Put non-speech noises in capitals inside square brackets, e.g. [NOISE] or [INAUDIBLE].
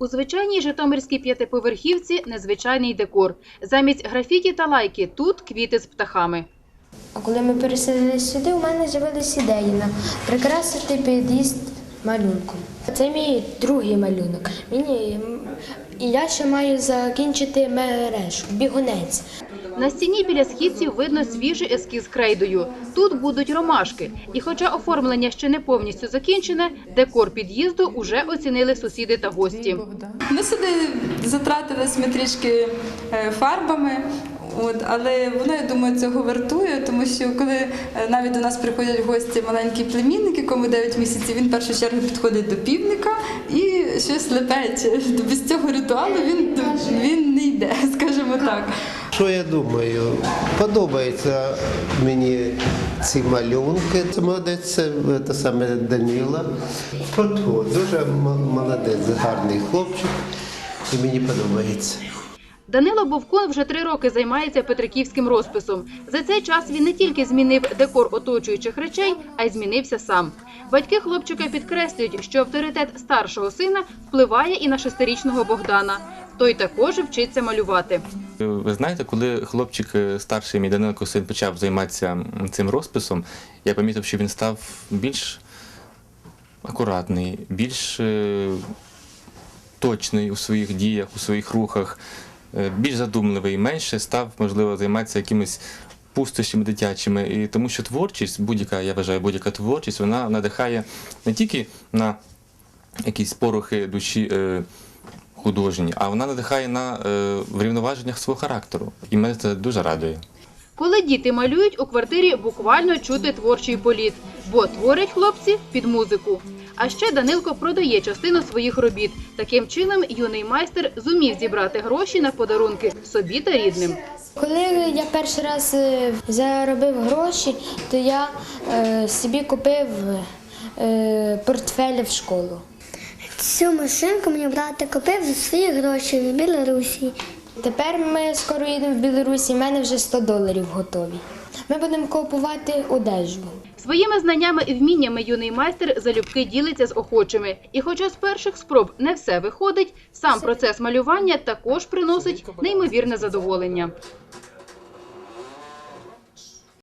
У звичайній житомирській п'ятиповерхівці незвичайний декор. Замість графіті та лайки тут квіти з птахами. А коли ми переселилися сюди, у мене з'явилася ідея на прикрасити під'їзд малюнком. Це мій другий малюнок. Мені і я ще маю закінчити мережу, бігунець. На стіні біля східців видно свіжий ескіз крейдою. Тут будуть ромашки. І хоча оформлення ще не повністю закінчене, декор під'їзду уже оцінили сусіди та гості. Ми сюди затратились ми трішки е, фарбами. От, але воно, я думаю, цього вартує, тому що коли е, навіть до нас приходять гості маленький племінник, якому 9 місяців, він в першу чергу підходить до півника і щось лепече. Без цього ритуалу він, він не йде, [LAUGHS] скажімо так. Що я думаю? Подобаються мені ці малюнки. Це молодець, це, те саме Даніла. От, дуже молодець, гарний хлопчик. І мені подобається. Данило Бовкун вже три роки займається петриківським розписом. За цей час він не тільки змінив декор оточуючих речей, а й змінився сам. Батьки хлопчика підкреслюють, що авторитет старшого сина впливає і на шестирічного Богдана. Той також вчиться малювати. Ви знаєте, коли хлопчик е, старший мій Данилко син почав займатися цим розписом, я помітив, що він став більш акуратний, більш е, точний у своїх діях, у своїх рухах, е, більш задумливий, менше став, можливо, займатися якимись пустощами дитячими. І тому що творчість, будь-яка, я вважаю, будь-яка творчість, вона надихає не тільки на якісь порухи душі. Художні, а вона надихає на е, врівноваженнях свого характеру. І мене це дуже радує. Коли діти малюють, у квартирі буквально чути творчий політ, бо творять хлопці під музику. А ще Данилко продає частину своїх робіт. Таким чином юний майстер зумів зібрати гроші на подарунки собі та рідним. Коли я перший раз е, заробив гроші, то я е, собі купив е, портфель в школу. Цю машинку мені брати купив за свої гроші в Білорусі. Тепер ми скоро їдемо в Білорусі, в мене вже 100 доларів готові. Ми будемо купувати одежу. Своїми знаннями і вміннями юний майстер залюбки ділиться з охочими. І хоча з перших спроб не все виходить, сам процес малювання також приносить неймовірне задоволення.